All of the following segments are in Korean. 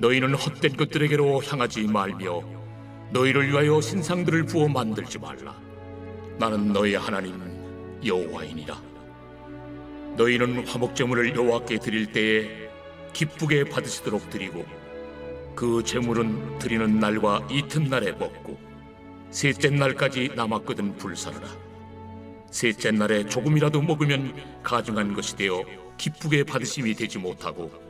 너희는 헛된 것들에게로 향하지 말며 너희를 위하여 신상들을 부어 만들지 말라. 나는 너희 하나님 여호와이니라. 너희는 화목제물을 여호와께 드릴 때에 기쁘게 받으시도록 드리고 그 제물은 드리는 날과 이튿날에 먹고 셋째 날까지 남았거든 불사르라. 셋째 날에 조금이라도 먹으면 가증한 것이 되어 기쁘게 받으심이 되지 못하고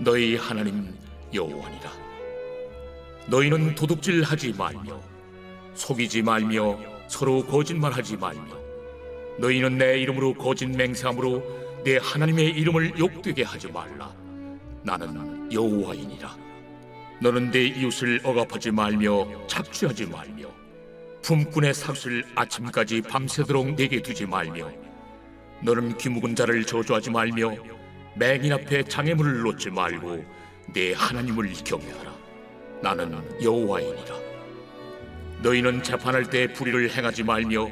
너희 하나님 여호와니라 너희는 도둑질하지 말며 속이지 말며 서로 거짓말하지 말며 너희는 내 이름으로 거짓 맹세함으로 내 하나님의 이름을 욕되게 하지 말라. 나는 여호와이니라. 너는 내 이웃을 억압하지 말며 착취하지 말며 품꾼의 삭을 아침까지 밤새도록 내게 두지 말며 너는 귀묵은 자를 저주하지 말며 맹인 앞에 장애물을 놓지 말고 내 하나님을 경외하라. 나는 여호와이니라. 너희는 재판할 때 불의를 행하지 말며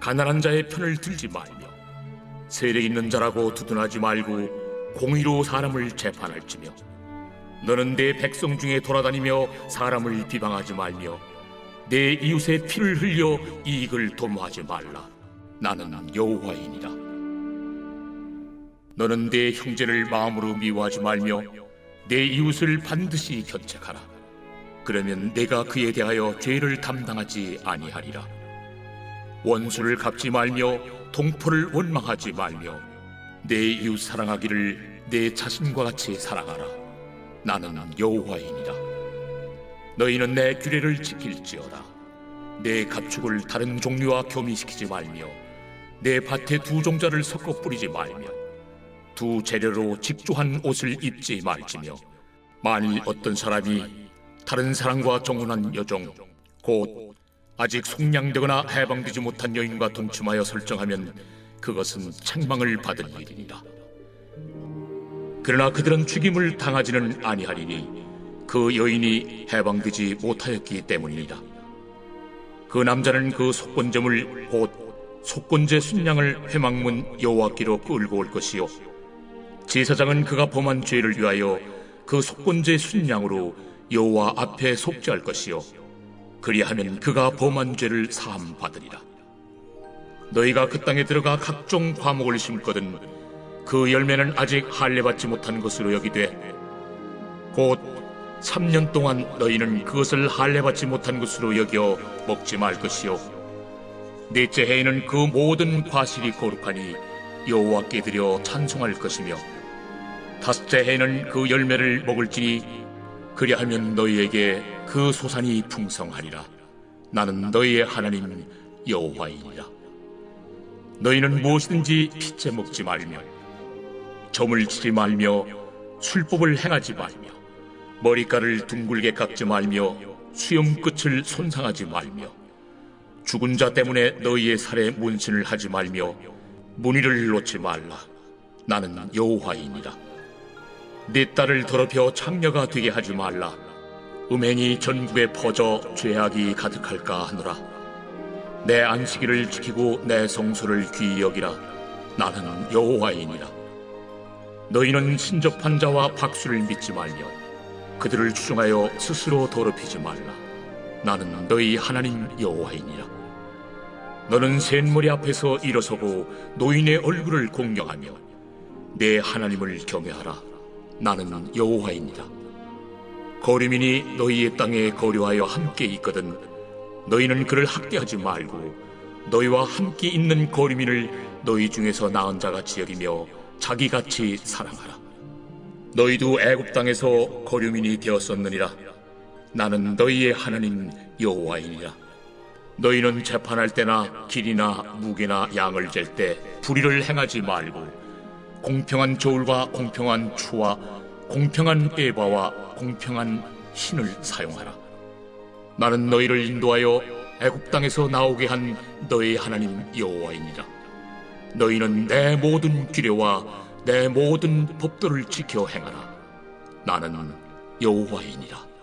가난한 자의 편을 들지 말며 세력 있는 자라고 두둔하지 말고 공의로 사람을 재판할지며 너는 내 백성 중에 돌아다니며 사람을 비방하지 말며 내 이웃의 피를 흘려 이익을 도모하지 말라 나는 여호와이니라 너는 내 형제를 마음으로 미워하지 말며 내 이웃을 반드시 견책하라 그러면 내가 그에 대하여 죄를 담당하지 아니하리라 원수를 갚지 말며 동포를 원망하지 말며 내 이웃 사랑하기를 내 자신과 같이 사랑하라. 나는 여호와이니라. 너희는 내 규례를 지킬지어다. 내 가축을 다른 종류와 교미시키지 말며 내 밭에 두 종자를 섞어 뿌리지 말며 두 재료로 직조한 옷을 입지 말지며 만일 어떤 사람이 다른 사람과 정혼한 여종 곧 아직 속량되거나 해방되지 못한 여인과 동침하여 설정하면 그것은 책망을 받을 일이니라. 그러나 그들은 죽임을 당하지는 아니하리니 그 여인이 해방되지 못하였기 때문이니라. 그 남자는 그 속건제물 곧 속건제 순양을 회막문 여호와께로 끌고 올 것이요 제사장은 그가 범한 죄를 위하여 그 속건제 순양으로 여호와 앞에 속죄할 것이요 그리하면 그가 범한 죄를 사함 받으리라. 너희가 그 땅에 들어가 각종 과목을 심거든 그 열매는 아직 할례 받지 못한 것으로 여기되 곧 3년 동안 너희는 그것을 할례 받지 못한 것으로 여겨 먹지 말 것이요 넷째 해에는 그 모든 과실이 거룩하니 여호와께 드려 찬송할 것이며 다섯째 해에는 그 열매를 먹을지니 그리하면 너희에게 그 소산이 풍성하리라. 나는 너희의 하나님 여호와이니라. 너희는 무엇이든지 피째 먹지 말며 점을 치지 말며 술법을 행하지 말며 머리카락을 둥글게 깎지 말며 수염 끝을 손상하지 말며 죽은 자 때문에 너희의 살에 문신을 하지 말며 문의를 놓지 말라. 나는 여호와이니라. 네 딸을 더럽혀 창녀가 되게 하지 말라. 음행이 전국에 퍼져 죄악이 가득할까 하노라. 내 안식일을 지키고 내 성소를 귀히 여기라. 나는 여호와이니라. 너희는 신접한 자와 박수를 믿지 말며 그들을 추종하여 스스로 더럽히지 말라. 나는 너희 하나님 여호와이니라. 너는 샘머리 앞에서 일어서고 노인의 얼굴을 공경하며 내 하나님을 경외하라. 나는 여호와이니라. 거류민이 너희의 땅에 거류하여 함께 있거든 너희는 그를 학대하지 말고 너희와 함께 있는 거류민을 너희 중에서 나은 자같이 여기며 자기같이 사랑하라 너희도 애굽 땅에서 거류민이 되었었느니라 나는 너희의 하나님 여호와이니라 너희는 재판할 때나 길이나 무게나 양을 잴 때 불의를 행하지 말고 공평한 저울과 공평한 추와 공평한 에바와 공평한 신을 사용하라. 나는 너희를 인도하여 애굽 땅에서 나오게 한 너희 하나님 여호와이니라. 너희는 내 모든 규례와 내 모든 법도를 지켜 행하라. 나는 여호와이니라.